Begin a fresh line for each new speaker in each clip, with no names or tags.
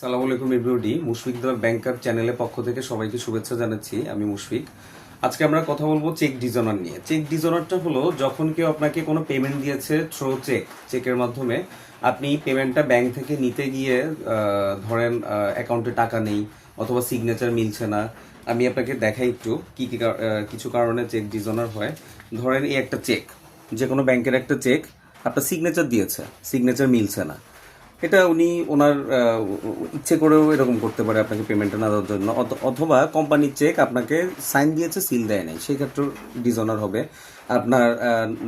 সালাম আলাইকুম everybody Mushfiq the banker চ্যানেলের পক্ষ থেকে সবাইকে শুভেচ্ছা জানাচ্ছি, আমি মুশফিক। আজকে আমরা কথা বলব চেক ডিজনার নিয়ে। চেক ডিজনারটা হলো, যখন কেউ আপনাকে কোনো পেমেন্ট দিয়েছে থ্রো চেক চেকের মাধ্যমে, আপনি পেমেন্টটা ব্যাংক থেকে নিতে গিয়ে ধরেন অ্যাকাউন্টে টাকা নেই অথবা সিগনেচার মিলছে না, আমি আপনাকে দেখাই একটু কি কি কিছু কারণে চেক ডিজনার হয়। ধরেন এই একটা চেক যে কোনো ব্যাংকের একটা চেক আপনার সিগনেচার দিয়েছে সিগনেচার মিলছে না। এটা উনি ওনার ইচ্ছে করেও এরকম করতে পারে আপনাকে পেমেন্টটা না দেওয়ার জন্য। অথ- অথবা কোম্পানির চেক আপনাকে সাইন দিয়েছে সিল দেয় নাই। সেই ক্ষেত্রে ডিজনার হবে। আপনার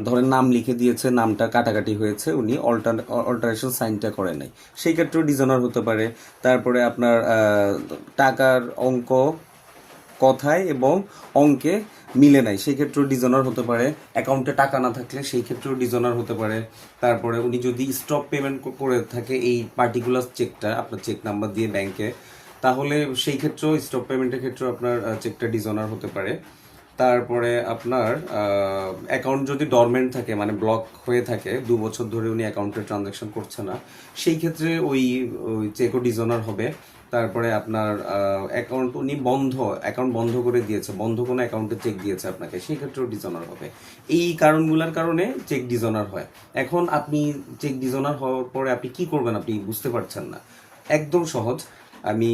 ধরেন নাম লিখে দিয়েছে, নামটা কাটাকাটি হয়েছে, উনি অল্টার অল্টারেশন সাইনটা করে নাই। সেই ক্ষেত্রেও ডিজনার হতে পারে। তারপরে আপনার টাকার অঙ্ক কথায় এবং অঙ্কে মিলে নাই। সেই ক্ষেত্রেও ডিজনার হতে পারে। অ্যাকাউন্টে টাকা না থাকলে সেই ক্ষেত্রেও ডিজনার হতে পারে। তারপরে উনি যদি স্টপ পেমেন্ট করে থাকে এই পার্টিকুলার চেকটা আপনার চেক নাম্বার দিয়ে ব্যাংকে তাহলে সেই ক্ষেত্রেও স্টপ পেমেন্টের ক্ষেত্রেও আপনার চেকটা ডিজনার হতে পারে। তারপরে আপনার অ্যাকাউন্ট যদি ডরমেন্ট থাকে মানে ব্লক হয়ে থাকে, দু বছর ধরে উনি অ্যাকাউন্টে ট্রানজাকশন করছে না, সেই ক্ষেত্রে ওই ওই চেকও ডিজনার হবে। তারপরে আপনার অ্যাকাউন্ট উনি বন্ধ অ্যাকাউন্ট বন্ধ করে দিয়েছে, বন্ধ কোনো অ্যাকাউন্টে চেক দিয়েছে আপনাকে, সেই ক্ষেত্রেও ডিজনার হবে। এই কারণগুলোর কারণে চেক ডিজনার হয়। এখন আপনি চেক ডিজনার হওয়ার পরে আপনি কি করবেন আপনি বুঝতে পারছেন না। একদম সহজ। আমি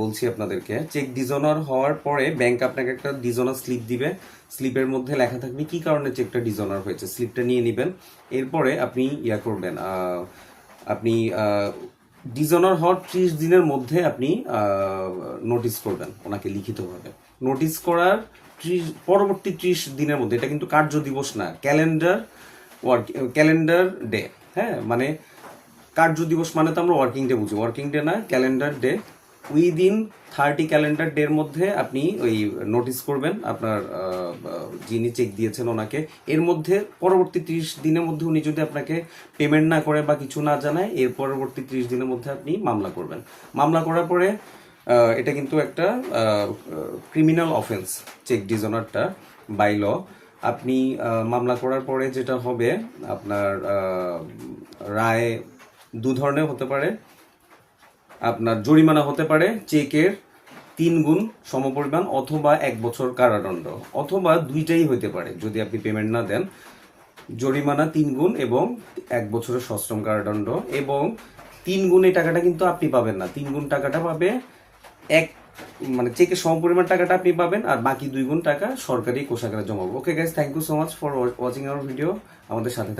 বলছি আপনাদেরকে চেক ডিজনার হওয়ার পরে ব্যাংক আপনাকে একটা ডিজনার স্লিপ দিবে। স্লিপের মধ্যে লেখা থাকবে কি কারণে চেকটা ডিজনার হয়েছে? স্লিপটা নিয়ে নেবেন। এরপরে আপনি ইয়া করবেন আপনি ডিজনার হওয়ার ত্রিশ দিনের মধ্যে আপনি নোটিস করবেন ওনাকে লিখিতভাবে। নোটিস করার ত্রিশ, পরবর্তী ত্রিশ দিনের মধ্যে, এটা কিন্তু কার্য দিবস না ক্যালেন্ডার ওয়ার্ক ক্যালেন্ডার ডে হ্যাঁ? মানে কার্য দিবস মানে তো আমরা ওয়ার্কিং ডে বুঝি। ওয়ার্কিং ডে না calendar day within thirty calendar ডের মধ্যে আপনি ওই নোটিস করবেন আপনার যিনি চেক দিয়েছেন ওনাকে। এর মধ্যে পরবর্তী ত্রিশ দিনের মধ্যে উনি যদি আপনাকে পেমেন্ট না করে বা কিছু না জানায়, এর পরবর্তী ত্রিশ দিনের মধ্যে আপনি মামলা করবেন। মামলা করার পরে এটা কিন্তু একটা ক্রিমিনাল অফেন্স চেক ডিজনারটা বাই ল আপনি মামলা করার পরে যেটা হবে, আপনার রায় দু ধরনের হতে পারে। আপনার জরিমানা হতে পারে, চেকের তিন গুণ সমপরিমাণ অথবা এক বছর কারাদণ্ড, অথবা দুইটাই হতে পারে, যদি আপনি পেমেন্ট না দেন। জরিমানা তিন গুণ এবং এক বছরের সশ্রম কারাদণ্ড এবং তিন গুণ এই টাকাটা কিন্তু আপনি পাবেন না। তিন গুণ টাকাটা পাবে এক মানে চেকের সমপরিমাণ টাকাটা আপনি পাবেন আর বাকি দুই গুণ টাকা সরকারি কোষাগারে জমাবো okay guys thank you so much for watching our video আমাদের সাথে।